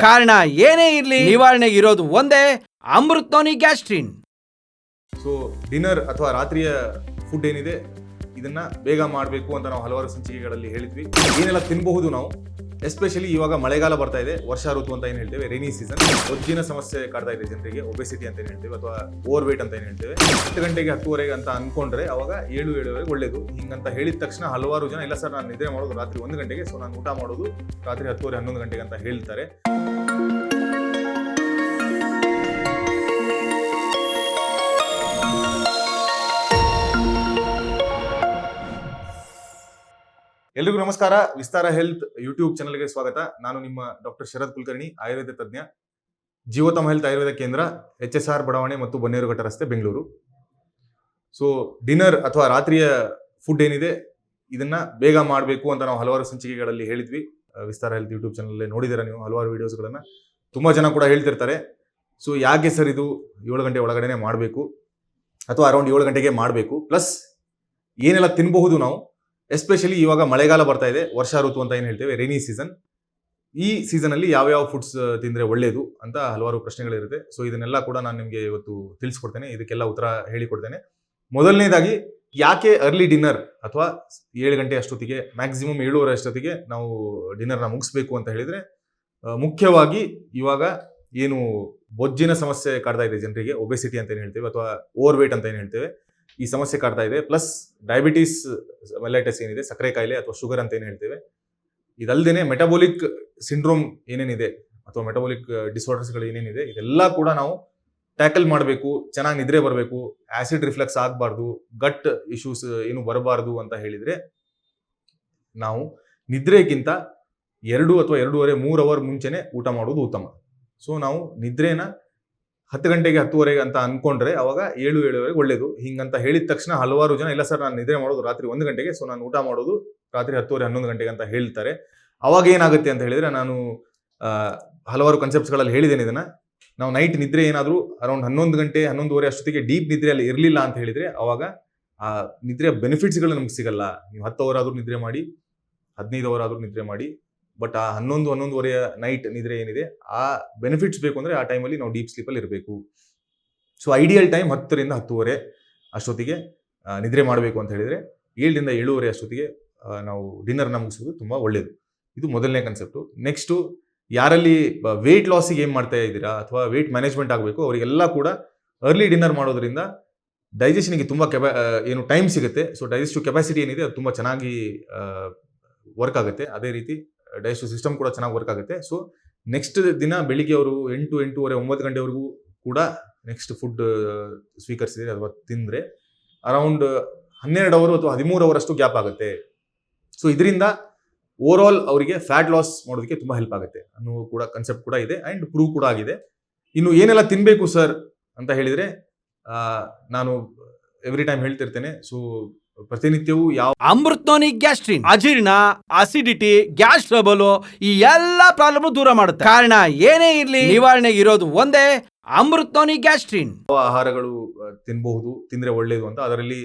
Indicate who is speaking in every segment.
Speaker 1: ಕಾರಣ ಏನೇ ಇರಲಿ ನಿವಾರಣೆಗೆ ಇರೋದು ಒಂದೇ ಅಮೃತೋನಿ ಗ್ಯಾಸ್ಟ್ರಿನ್.
Speaker 2: ಸೊ ಡಿನ್ನರ್ ಅಥವಾ ರಾತ್ರಿಯ ಫುಡ್ ಏನಿದೆ, ಇದನ್ನ ಬೇಗ ಮಾಡಬೇಕು ಅಂತ ನಾವು ಹಲವಾರು ಸಂಚಿಕೆಗಳಲ್ಲಿ ಹೇಳಿದ್ವಿ. ಏನೆಲ್ಲ ತಿನ್ನಬಹುದು ನಾವು? ಎಸ್ಪೆಷಲಿ ಇವಾಗ ಮಳೆಗಾಲ ಬರ್ತಾ ಇದೆ. ವರ್ಷ ಋತು ಅಂತ ಏನು ಹೇಳ್ತೇವೆ? ರೈನಿ ಸೀಸನ್ ಒಜ್ಜಿನ ಸಮಸ್ಯೆ ಕಾಡ್ತಾ ಇದೆ ಜನರಿಗೆ. ಒಬೆಸಿಟಿ ಅಂತ ಏನು ಹೇಳ್ತೇವೆ? ಅಥವಾ ಓವರ್ ವೇಟ್ ಅಂತ ಏನು ಹೇಳ್ತೇವೆ? ಹತ್ತು ಗಂಟೆಗೆ ಹತ್ತುವರೆಗೆ ಅಂತ ಅನ್ಕೊಂಡ್ರೆ ಅವಾಗ ಏಳು, ಏಳುವರೆಗೆ ಒಳ್ಳೇದು. ಹಿಂಗಂತ ಹೇಳಿದ ತಕ್ಷಣ ಹಲವಾರು ಜನ, ಇಲ್ಲ ಸರ್, ನಾನು ನಿದ್ರೆ ಮಾಡೋದು ರಾತ್ರಿ ಒಂದು ಗಂಟೆಗೆ ಸೊ ನಾನು ಊಟ ಮಾಡೋದು ರಾತ್ರಿ ಹತ್ತುವರೆ, ಹನ್ನೊಂದು ಗಂಟೆಗೆ ಅಂತ ಹೇಳ್ತಾರೆ. ಎಲ್ರಿಗೂ ನಮಸ್ಕಾರ. ವಿಸ್ತಾರ ಹೆಲ್ತ್ ಯೂಟ್ಯೂಬ್ ಚಾನಲ್ಗೆ ಸ್ವಾಗತ. ನಾನು ನಿಮ್ಮ ಡಾಕ್ಟರ್ ಶರದ್ ಕುಲಕರ್ಣಿ, ಆಯುರ್ವೇದ ತಜ್ಞ, ಜೀವೋತ್ತಮ ಹೆಲ್ತ್ ಆಯುರ್ವೇದ ಕೇಂದ್ರ, ಎಚ್ ಎಸ್ ಆರ್ ಬಡಾವಣೆ ಮತ್ತು ಬನ್ನೇರುಘಟ್ಟ ರಸ್ತೆ, ಬೆಂಗಳೂರು. ಸೊ ಡಿನ್ನರ್ ಅಥವಾ ರಾತ್ರಿಯ ಫುಡ್ ಏನಿದೆ, ಇದನ್ನ ಬೇಗ ಮಾಡಬೇಕು ಅಂತ ನಾವು ಹಲವಾರು ಸಂಚಿಕೆಗಳಲ್ಲಿ ಹೇಳಿದ್ವಿ. ವಿಸ್ತಾರ ಹೆಲ್ತ್ ಯೂಟ್ಯೂಬ್ ಚಾನಲ್ ನೋಡಿದ್ದೀರಾ ನೀವು ಹಲವಾರು ವೀಡಿಯೋಸ್ಗಳನ್ನು ತುಂಬಾ ಜನ ಕೂಡ ಹೇಳ್ತಿರ್ತಾರೆ. ಸೊ ಯಾಕೆ ಸರ್ ಇದು ಏಳು ಗಂಟೆ ಒಳಗಡೆನೆ ಮಾಡಬೇಕು? ಅಥವಾ ಅರೌಂಡ್ ಏಳು ಗಂಟೆಗೆ ಮಾಡಬೇಕು? ಪ್ಲಸ್ ಏನೆಲ್ಲ ತಿನ್ನಬಹುದು ನಾವು? ಎಸ್ಪೆಷಲಿ ಇವಾಗ ಮಳೆಗಾಲ ಬರ್ತಾ ಇದೆ, ವರ್ಷ ಋತು ಅಂತ ಏನು ಹೇಳ್ತೇವೆ? ರೈನಿ ಸೀಸನ್ ಈ ಸೀಸನಲ್ಲಿ ಯಾವ್ಯಾವ ಫುಡ್ಸ್ ತಿಂದರೆ ಒಳ್ಳೆಯದು ಅಂತ ಹಲವಾರು ಪ್ರಶ್ನೆಗಳಿರುತ್ತೆ. ಸೊ ಇದನ್ನೆಲ್ಲ ಕೂಡ ನಾನು ನಿಮಗೆ ಇವತ್ತು ತಿಳಿಸ್ಕೊಡ್ತೇನೆ. ಇದಕ್ಕೆಲ್ಲ ಉತ್ತರ ಹೇಳಿಕೊಡ್ತೇನೆ. ಮೊದಲನೇದಾಗಿ, ಯಾಕೆ ಅರ್ಲಿ ಡಿನ್ನರ್ ಅಥವಾ ಏಳು ಗಂಟೆ ಅಷ್ಟೊತ್ತಿಗೆ ಮ್ಯಾಕ್ಸಿಮಮ್ ಏಳುವರೆ ಅಷ್ಟೊತ್ತಿಗೆ ನಾವು ಡಿನ್ನರ್ನ ಮುಗಿಸ್ಬೇಕು ಅಂತ ಹೇಳಿದರೆ ಮುಖ್ಯವಾಗಿ ಇವಾಗ ಏನು ಬೊಜ್ಜಿನ ಸಮಸ್ಯೆ ಕಾಡ್ತಾ ಇದೆ ಜನರಿಗೆ ಒಬೆಸಿಟಿ ಅಂತ ಏನು ಹೇಳ್ತೇವೆ ಅಥವಾ ಓವರ್ ವೇಟ್ ಅಂತ ಏನು ಹೇಳ್ತೇವೆ? ಈ ಸಮಸ್ಯೆ ಕಾಡ್ತಾ ಇದೆ. ಪ್ಲಸ್ ಡಯಾಬಿಟೀಸ್ ಮೆಲೈಟಸ್ ಏನಿದೆ, ಸಕ್ಕರೆ ಕಾಯಿಲೆ ಅಥವಾ ಶುಗರ್ ಅಂತ ಏನು ಹೇಳ್ತೇವೆ, ಇದಲ್ದೇನೆ ಮೆಟಬೋಲಿಕ್ ಸಿಂಡ್ರೋಮ್ ಏನೇನಿದೆ ಅಥವಾ ಮೆಟಬೋಲಿಕ್ ಡಿಸಾರ್ಡರ್ಸ್ಗಳು ಏನೇನಿದೆ, ಇದೆಲ್ಲ ಕೂಡ ನಾವು ಟ್ಯಾಕಲ್ ಮಾಡಬೇಕು, ಚೆನ್ನಾಗಿ ನಿದ್ರೆ ಬರಬೇಕು ಆಸಿಡ್ ರಿಫ್ಲೆಕ್ಸ್ ಆಗಬಾರ್ದು ಗಟ್ ಇಶ್ಯೂಸ್ ಏನು ಬರಬಾರ್ದು ಅಂತ ಹೇಳಿದ್ರೆ, ನಾವು ನಿದ್ರೆಗಿಂತ ಎರಡು ಅಥವಾ ಎರಡೂವರೆ, ಮೂರು ಅವರ್ ಮುಂಚೆನೆ ಊಟ ಮಾಡೋದು ಉತ್ತಮ. ಸೊ ನಾವು ನಿದ್ರೆನ ಹತ್ತು ಗಂಟೆಗೆ ಹತ್ತುವರೆಗೆ ಅಂತ ಅನ್ಕೊಂಡ್ರೆ ಅವಾಗ ಏಳು, ಏಳುವರೆಗೆ ಒಳ್ಳೇದು. ಹಿಂಗಂತ ಹೇಳಿದ ತಕ್ಷಣ ಹಲವಾರು ಜನ, ಇಲ್ಲ ಸರ್, ನಾನು ನಿದ್ರೆ ಮಾಡೋದು ರಾತ್ರಿ ಒಂದು ಗಂಟೆಗೆ ಸೊ ನಾನು ಊಟ ಮಾಡೋದು ರಾತ್ರಿ ಹತ್ತುವರೆ, ಹನ್ನೊಂದು ಗಂಟೆಗೆ ಅಂತ ಹೇಳ್ತಾರೆ. ಅವಾಗ ಏನಾಗುತ್ತೆ ಅಂತ ಹೇಳಿದ್ರೆ ನಾನು ಹಲವಾರು ಕನ್ಸೆಪ್ಟ್ಸ್ಗಳಲ್ಲಿ ಹೇಳಿದ್ದೇನೆ ಇದನ್ನ. ನಾವು ನೈಟ್ ನಿದ್ರೆ ಏನಾದರೂ ಅರೌಂಡ್ ಹನ್ನೊಂದು ಗಂಟೆ, ಹನ್ನೊಂದುವರೆ ಅಷ್ಟೊತ್ತಿಗೆ ಡೀಪ್ ನಿದ್ರೆ ಅಲ್ಲಿ ಇರಲಿಲ್ಲ ಅಂತ ಹೇಳಿದ್ರೆ ಅವಾಗ, ಆ ನಿದ್ರೆಯ ಬೆನಿಫಿಟ್ಸ್ಗಳು ನಮ್ಗೆ ಸಿಗಲ್ಲ. ನೀವು ಹತ್ತು ಅವರ್ ಆದರೂ ನಿದ್ರೆ ಮಾಡಿ, ಹದಿನೈದು ಅವರ್ ಆದರೂ ನಿದ್ರೆ ಮಾಡಿ ಬಟ್ ಆ ಹನ್ನೊಂದು ಹನ್ನೊಂದುವರೆಯ ನೈಟ್ ನಿದ್ರೆ ಏನಿದೆ, ಆ ಬೆನಿಫಿಟ್ಸ್ ಬೇಕು ಅಂದರೆ ಆ ಟೈಮಲ್ಲಿ ನಾವು ಡೀಪ್ ಸ್ಲೀಪಲ್ಲಿ ಇರಬೇಕು. ಸೊ ಐಡಿಯಲ್ ಟೈಮ್ ಹತ್ತರಿಂದ ಹತ್ತುವರೆ ಅಷ್ಟೊತ್ತಿಗೆ ನಿದ್ರೆ ಮಾಡಬೇಕು ಅಂತ ಹೇಳಿದರೆ, ಏಳರಿಂದ ಏಳುವರೆ ಅಷ್ಟೊತ್ತಿಗೆ ನಾವು ಡಿನ್ನರ್ನ ಮುಗಿಸೋದು ತುಂಬ ಒಳ್ಳೆಯದು ಇದು ಮೊದಲನೇ ಕನ್ಸೆಪ್ಟು ನೆಕ್ಸ್ಟು ಯಾರಲ್ಲಿ ವೆಯ್ಟ್ ಲಾಸಿಗೆ ಏನು ಮಾಡ್ತಾ ಇದ್ದೀರಾ, ಅಥವಾ ವೆಯ್ಟ್ ಮ್ಯಾನೇಜ್ಮೆಂಟ್ ಆಗಬೇಕು, ಅವರಿಗೆಲ್ಲ ಕೂಡ ಅರ್ಲಿ ಡಿನ್ನರ್ ಮಾಡೋದ್ರಿಂದ ಡೈಜೆಷನ್ಗೆ ತುಂಬ ಕೆಪಾ ಏನು ಟೈಮ್ ಸಿಗುತ್ತೆ. ಸೊ ಡೈಜೆಸ್ಟಿವ್ ಕೆಪಾಸಿಟಿ ಏನಿದೆ, ಅದು ತುಂಬ ಚೆನ್ನಾಗಿ ವರ್ಕ್ ಆಗುತ್ತೆ. ಅದೇ ರೀತಿ ಡೈಜೆಸ್ಟಿವ್ ಸಿಸ್ಟಮ್ ಕೂಡ ಚೆನ್ನಾಗಿ ವರ್ಕ್ ಆಗುತ್ತೆ. ಸೊ ನೆಕ್ಸ್ಟ್ ದಿನ ಬೆಳಿಗ್ಗೆ ಅವರು ಎಂಟು, ಎಂಟೂವರೆ, ಒಂಬತ್ತು ಗಂಟೆವರೆಗೂ ಕೂಡ ನೆಕ್ಸ್ಟ್ ಫುಡ್ ಸ್ವೀಕರಿಸಿದ್ರೆ ಅಥವಾ ತಿಂದರೆ ಅರೌಂಡ್ ಹನ್ನೆರಡು ಅವರು ಅಥವಾ ಹದಿಮೂರು ಅವರಷ್ಟು ಗ್ಯಾಪ್ ಆಗುತ್ತೆ. ಸೊ ಇದರಿಂದ ಓವರ್ ಆಲ್ ಅವರಿಗೆ ಫ್ಯಾಟ್ ಲಾಸ್ ಮಾಡೋದಕ್ಕೆ ತುಂಬ ಹೆಲ್ಪ್ ಆಗುತ್ತೆ ಅನ್ನೋ ಕೂಡ ಕನ್ಸೆಪ್ಟ್ ಕೂಡ ಇದೆ ಆ್ಯಂಡ್ ಪ್ರೂವ್ ಕೂಡ ಆಗಿದೆ. ಇನ್ನು ಏನೆಲ್ಲ ತಿನ್ನಬೇಕು ಸರ್ ಅಂತ ಹೇಳಿದರೆ ನಾನು ಎವ್ರಿ ಟೈಮ್ ಹೇಳ್ತಿರ್ತೇನೆ. ಸೊ ಪ್ರತಿನಿತ್ಯವೂ ಯಾವ
Speaker 1: ಅಮೃತೋನಿ ಗ್ಯಾಸ್ಟ್ರಿನ್ ಅಜೀರ್ಣ ಅಸಿಡಿಟಿ ಗ್ಯಾಸ್ ಟ್ರಬಲ್ ಈ ಎಲ್ಲಾ ಪ್ರಾಬ್ಲಮ್ ದೂರ ಮಾಡುತ್ತೆ. ಕಾರಣ ಏನೇ ಇರಲಿ ನಿವಾರಣೆಗೆ ಇರೋದು ಒಂದೇ ಅಮೃತೋನಿ ಗ್ಯಾಸ್ಟ್ರಿನ್.
Speaker 2: ಯಾವ ಆಹಾರಗಳು ತಿನ್ಬಹುದು ತಿಂದ್ರೆ ಒಳ್ಳೇದು ಅಂತ ಅದರಲ್ಲಿ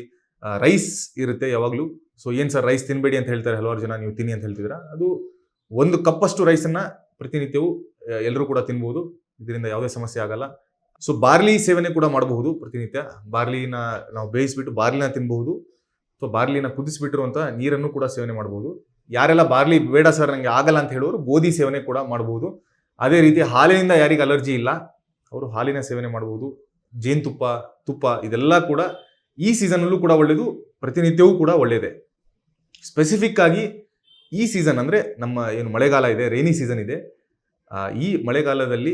Speaker 2: ರೈಸ್ ಇರುತ್ತೆ ಯಾವಾಗಲೂ. ಸೊ ಏನ್ ಸರ್ ರೈಸ್ ತಿನ್ಬೇಡಿ ಅಂತ ಹೇಳ್ತಾರೆ ಹಲವಾರು ಜನ ನೀವು ತಿನ್ನಿ ಅಂತ ಹೇಳ್ತಿದ್ದೀರಾ? ಅದು ಒಂದು ಕಪ್ಪಷ್ಟು ರೈಸನ್ನ ಪ್ರತಿನಿತ್ಯವೂ ಎಲ್ಲರೂ ಕೂಡ ತಿನ್ಬಹುದು. ಇದರಿಂದ ಯಾವುದೇ ಸಮಸ್ಯೆ ಆಗಲ್ಲ. ಸೊ ಬಾರ್ಲಿ ಸೇವನೆ ಕೂಡ ಮಾಡಬಹುದು ಪ್ರತಿನಿತ್ಯ. ಬಾರ್ಲಿನ ನಾವು ಬೇಯಿಸ್ಬಿಟ್ಟು ಬಾರ್ಲಿನ ತಿನ್ನಬಹುದು ಸೊ ಬಾರ್ಲಿನ ಕುದಿಸ್ಬಿಟ್ಟಿರುವಂತ ನೀರನ್ನು ಕೂಡ ಸೇವನೆ ಮಾಡಬಹುದು ಯಾರೆಲ್ಲ ಬಾರ್ಲಿ ಬೇಡ ಸರ್ ನನಗೆ ಆಗಲ್ಲ ಅಂತ ಹೇಳೋರು ಗೋಧಿ ಸೇವನೆ ಕೂಡ ಮಾಡಬಹುದು ಅದೇ ರೀತಿ ಹಾಲಿನಿಂದ ಯಾರಿಗೆ ಅಲರ್ಜಿ ಇಲ್ಲ, ಅವರು ಹಾಲಿನ ಸೇವನೆ ಮಾಡಬಹುದು ಜೇನುತುಪ್ಪ, ತುಪ್ಪ ಇದೆಲ್ಲ ಕೂಡ ಈ ಸೀಸನಲ್ಲೂ ಕೂಡ ಒಳ್ಳೆಯದು ಪ್ರತಿನಿತ್ಯವೂ ಕೂಡ ಒಳ್ಳೆಯದೇ ಸ್ಪೆಸಿಫಿಕ್ ಆಗಿ ಈ ಸೀಸನ್ ಅಂದರೆ ನಮ್ಮ ಏನು ಮಳೆಗಾಲ ಇದೆ ರೈನಿ ಸೀಸನ್ ಇದೆ. ಈ ಮಳೆಗಾಲದಲ್ಲಿ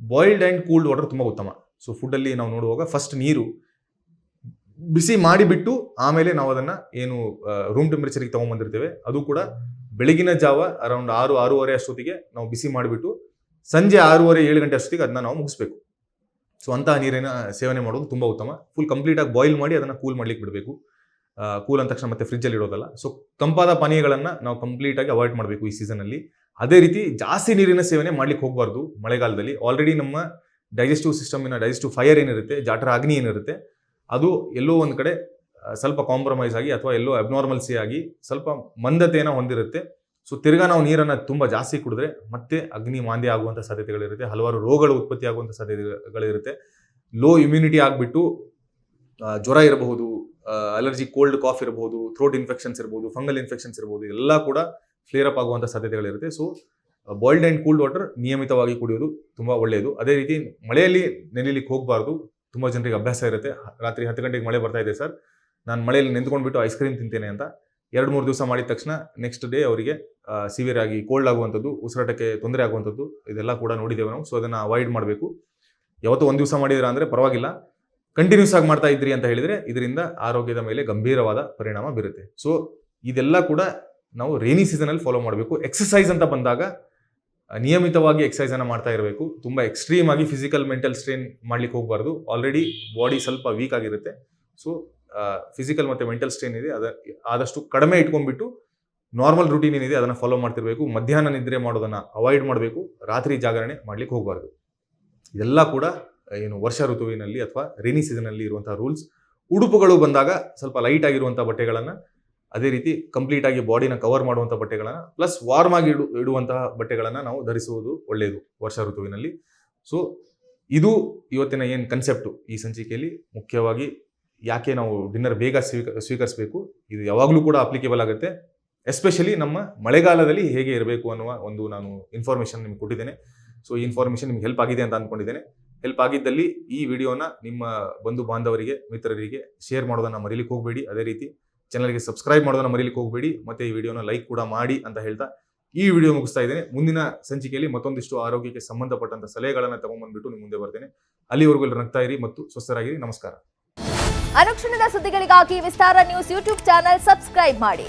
Speaker 2: ಬಾಯ್ಲ್ಡ್ ಆ್ಯಂಡ್ ಕೂಲ್ಡ್ ವಾಟರ್ ತುಂಬ ಉತ್ತಮ. ಸೊ ಫುಡ್ಡಲ್ಲಿ ನಾವು ನೋಡುವಾಗ ಫಸ್ಟ್ ನೀರು ಬಿಸಿ ಮಾಡಿಬಿಟ್ಟು ಆಮೇಲೆ ನಾವು ಅದನ್ನು ಏನು ರೂಮ್ ಟೆಂಪರೇಚರ್ಗೆ ತೊಗೊಂಬಂದಿರ್ತೇವೆ. ಅದು ಕೂಡ ಬೆಳಗಿನ ಜಾವ ಅರೌಂಡ್ ಆರು, ಆರೂವರೆ ಅಷ್ಟೊತ್ತಿಗೆ ನಾವು ಬಿಸಿ ಮಾಡಿಬಿಟ್ಟು ಸಂಜೆ ಆರೂವರೆ, ಏಳು ಗಂಟೆ ಅಷ್ಟೊತ್ತಿಗೆ ಅದನ್ನ ನಾವು ಮುಗಿಸ್ಬೇಕು. ಸೊ ಅಂತಹ ನೀರಿನ ಸೇವನೆ ಮಾಡೋದು ತುಂಬ ಉತ್ತಮ. ಫುಲ್ ಕಂಪ್ಲೀಟಾಗಿ ಬಾಯ್ಲ್ ಮಾಡಿ ಅದನ್ನು ಕೂಲ್ ಮಾಡ್ಲಿಕ್ಕೆ ಬಿಡಬೇಕು. ಕೂಲ್ ಅಂದ ತಕ್ಷಣ ಮತ್ತೆ ಫ್ರಿಜ್ಜಲ್ಲಿ ಇಡೋದಲ್ಲ. ಸೊ ತಂಪಾದ ಪಾನೀಯಗಳನ್ನು ನಾವು ಕಂಪ್ಲೀಟಾಗಿ ಅವಾಯ್ಡ್ ಮಾಡಬೇಕು ಈ ಸೀಸನಲ್ಲಿ ಅದೇ ರೀತಿ ಜಾಸ್ತಿ ನೀರಿನ ಸೇವನೆ ಮಾಡ್ಲಿಕ್ಕೆ ಹೋಗಬಾರ್ದು ಮಳೆಗಾಲದಲ್ಲಿ. ಆಲ್ರೆಡಿ ನಮ್ಮ ಡೈಜೆಸ್ಟಿವ್ ಸಿಸ್ಟಮಿನ ಡೈಜೆಸ್ಟಿವ್ ಫೈರ್ ಏನಿರುತ್ತೆ ಜಾಟರ ಅಗ್ನಿ ಏನಿರುತ್ತೆ ಅದು ಎಲ್ಲೋ ಒಂದು ಕಡೆ ಸ್ವಲ್ಪ ಕಾಂಪ್ರಮೈಸ್ ಆಗಿ ಅಥವಾ ಎಲ್ಲೋ ಅಬ್ನಾರ್ಮಲ್ಸಿ ಆಗಿ ಸ್ವಲ್ಪ ಮಂದತೆಯನ್ನು ಹೊಂದಿರುತ್ತೆ. ಸೊ ತಿರ್ಗಾ ನಾವು ನೀರನ್ನು ತುಂಬ ಜಾಸ್ತಿ ಕುಡಿದ್ರೆ ಮತ್ತೆ ಅಗ್ನಿ ಮಾಂದ್ಯ ಆಗುವಂಥ ಸಾಧ್ಯತೆಗಳಿರುತ್ತೆ. ಹಲವಾರು ರೋಗಗಳು ಉತ್ಪತ್ತಿ ಆಗುವಂಥ ಸಾಧ್ಯತೆಗಳಿರುತ್ತೆ. ಲೋ ಇಮ್ಯುನಿಟಿ ಆಗಿಬಿಟ್ಟು ಜ್ವರ ಇರಬಹುದು ಅಲರ್ಜಿ ಕೋಲ್ಡ್ ಕಾಫ್ ಇರಬಹುದು ಥ್ರೋಟ್ ಇನ್ಫೆಕ್ಷನ್ಸ್ ಇರ್ಬೋದು ಫಂಗಲ್ ಇನ್ಫೆಕ್ಷನ್ಸ್ ಇರ್ಬೋದು ಎಲ್ಲ ಕೂಡ ಫ್ಲೇರ್ ಅಪ್ ಆಗುವಂಥ ಸಾಧ್ಯತೆಗಳಿರುತ್ತೆ. So boiled and cooled water ನಿಯಮಿತವಾಗಿ ಕುಡಿಯೋದು ತುಂಬ ಒಳ್ಳೆಯದು. ಅದೇ ರೀತಿ ಮಳೆಯಲ್ಲಿ ನೆನೆಯಲಿಕ್ಕೆ ಹೋಗಬಾರ್ದು. ತುಂಬ ಜನರಿಗೆ ಅಭ್ಯಾಸ ಇರುತ್ತೆ. ರಾತ್ರಿ ಹತ್ತು ಗಂಟೆಗೆ ಮಳೆ ಬರ್ತಾ ಇದೆ ಸರ್. ನಾನು ಮಳೆಯಲ್ಲಿ ನಿಂತ್ಕೊಂಡ್ಬಿಟ್ಟು ಐಸ್ ಕ್ರೀಮ್ ತಿಂತೇನೆ ಅಂತ ಎರಡು ಮೂರು ದಿವಸ ಮಾಡಿದ ತಕ್ಷಣ ನೆಕ್ಸ್ಟ್ ಡೇ ಅವರಿಗೆ ಸಿವಿಯರ್ ಆಗಿ ಕೋಲ್ಡ್ ಆಗುವಂಥದ್ದು, ಉಸಿರಾಟಕ್ಕೆ ತೊಂದರೆ ಆಗುವಂಥದ್ದು ಇದೆಲ್ಲ ಕೂಡ ನೋಡಿದ್ದೇವೆ ನಾವು. ಸೊ ಅದನ್ನು ಅವಾಯ್ಡ್ ಮಾಡಬೇಕು. ಯಾವತ್ತೋ ಒಂದು ದಿವಸ ಮಾಡಿದ್ರ ಅಂದರೆ ಪರವಾಗಿಲ್ಲ. ಕಂಟಿನ್ಯೂಸ್ ಆಗಿ ಮಾಡ್ತಾ ಇದ್ರಿ ಅಂತ ಹೇಳಿದರೆ ಇದರಿಂದ ಆರೋಗ್ಯದ ಮೇಲೆ ಗಂಭೀರವಾದ ಪರಿಣಾಮ ಬೀರುತ್ತೆ. ಸೊ ಇದೆಲ್ಲ ಕೂಡ ನಾವು ರೈನಿ ಸೀಸನಲ್ಲಿ ಫಾಲೋ ಮಾಡಬೇಕು. ಎಕ್ಸಸೈಸ್ ಅಂತ ಬಂದಾಗ ನಿಯಮಿತವಾಗಿ ಎಕ್ಸಸೈಸ್ ಅನ್ನ ಮಾಡ್ತಾ ಇರಬೇಕು. ತುಂಬಾ ಎಕ್ಸ್ಟ್ರೀಮ್ ಆಗಿ ಫಿಸಿಕಲ್ ಮೆಂಟಲ್ ಸ್ಟ್ರೈನ್ ಮಾಡ್ಲಿಕ್ಕೆ ಹೋಗಬಾರ್ದು. ಆಲ್ರೆಡಿ ಬಾಡಿ ಸ್ವಲ್ಪ ವೀಕ್ ಆಗಿರುತ್ತೆ. ಸೊ ಫಿಸಿಕಲ್ ಮತ್ತೆ ಮೆಂಟಲ್ ಸ್ಟ್ರೈನ್ ಇದೆ. ಅದ, ಆದಷ್ಟು ಕಡಿಮೆ ಇಟ್ಕೊಂಡ್ಬಿಟ್ಟು ನಾರ್ಮಲ್ ರುಟೀನ್ ಏನಿದೆ ಅದನ್ನ ಫಾಲೋ ಮಾಡ್ತಿರಬೇಕು. ಮಧ್ಯಾಹ್ನ ನಿದ್ರೆ ಮಾಡೋದನ್ನ ಅವಾಯ್ಡ್ ಮಾಡಬೇಕು. ರಾತ್ರಿ ಜಾಗರಣೆ ಮಾಡ್ಲಿಕ್ಕೆ ಹೋಗಬಾರ್ದು. ಇದೆಲ್ಲ ಕೂಡ, ಏನು ವರ್ಷ ಋತುವಿನಲ್ಲಿ ಅಥವಾ ರೇನಿ ಸೀಸನಲ್ಲಿ ಇರುವಂಥ ರೂಲ್ಸ್ ಉಡುಪುಗಳು ಬಂದಾಗ ಸ್ವಲ್ಪ ಲೈಟ್ ಆಗಿರುವಂತಹ ಬಟ್ಟೆಗಳನ್ನ ಅದೇ ರೀತಿ ಕಂಪ್ಲೀಟ್ ಆಗಿ ಬಾಡಿನ ಕವರ್ ಮಾಡುವಂಥ ಬಟ್ಟೆಗಳನ್ನು ಪ್ಲಸ್ ವಾರ್ಮ್ ಆಗಿ ಇಡು, ಇಡುವಂತಹ ಬಟ್ಟೆಗಳನ್ನು ನಾವು ಧರಿಸುವುದು ಒಳ್ಳೆಯದು ವರ್ಷ ಋತುವಿನಲ್ಲಿ. ಸೊ ಇದು ಇವತ್ತಿನ ಏನು ಕನ್ಸೆಪ್ಟು ಈ ಸಂಚಿಕೆಯಲ್ಲಿ? ಮುಖ್ಯವಾಗಿ ಯಾಕೆ ನಾವು ಡಿನ್ನರ್ ಬೇಗ ಸ್ವೀಕ, ಸ್ವೀಕರಿಸಬೇಕು? ಇದು ಯಾವಾಗಲೂ ಕೂಡ ಅಪ್ಲಿಕೇಬಲ್ ಆಗುತ್ತೆ. ಎಸ್ಪೆಷಲಿ ನಮ್ಮ ಮಳೆಗಾಲದಲ್ಲಿ ಹೇಗೆ ಇರಬೇಕು ಅನ್ನುವ ಒಂದು ನಾನು ಇನ್ಫಾರ್ಮೇಷನ್ ನಿಮ್ಗೆ ಕೊಟ್ಟಿದ್ದೇನೆ. ಸೊ ಈ ಇನ್ಫಾರ್ಮೇಷನ್ ನಿಮ್ಗೆ ಹೆಲ್ಪ್ ಆಗಿದೆ ಅಂತ ಅಂದ್ಕೊಂಡಿದ್ದೇನೆ ಹೆಲ್ಪ್ ಆಗಿದ್ದಲ್ಲಿ ಈ ವಿಡಿಯೋನ ನಿಮ್ಮ ಬಂಧು ಬಾಂಧವರಿಗೆ ಮಿತ್ರರಿಗೆ ಶೇರ್ ಮಾಡೋದನ್ನ ಮರೀಲಿಕ್ಕೆ ಹೋಗಬೇಡಿ. ಅದೇ ರೀತಿ ಚಾನಲ್ಗೆ ಸಬ್ಸ್ಕ್ರೈಬ್ ಮಾಡೋದನ್ನ ಮರೀಲಿಕ್ಕೆ ಹೋಗಬೇಡಿ. ಮತ್ತೆ ಈ ವಿಡಿಯೋನ ಲೈಕ್ ಕೂಡ ಮಾಡಿ ಅಂತ ಹೇಳ್ತಾ ಈ ವಿಡಿಯೋ ಮುಗಿಸ್ತಾ ಇದ್ದೇನೆ. ಮುಂದಿನ ಸಂಚಿಕೆಯಲ್ಲಿ ಮತ್ತೊಂದಿಷ್ಟು ಆರೋಗ್ಯಕ್ಕೆ ಸಂಬಂಧಪಟ್ಟಂತ ಸಲಹೆಗಳನ್ನು ತಗೊಂಡ್ಬಂದ್ಬಿಟ್ಟು ನಿಮ್ಮ ಮುಂದೆ ಬರ್ತೇನೆ. ಅಲ್ಲಿವರೆಗೂ ಇಲ್ಲಿ ನಗ್ತಾ ಇರಿ ಮತ್ತು ಸ್ವಸ್ಥರಾಗಿರಿ. ನಮಸ್ಕಾರ.
Speaker 3: ಅನುಕ್ಷಣದ ಸುದ್ದಿಗಳಿಗಾಗಿ Vistara news YouTube channel subscribe ಮಾಡಿ.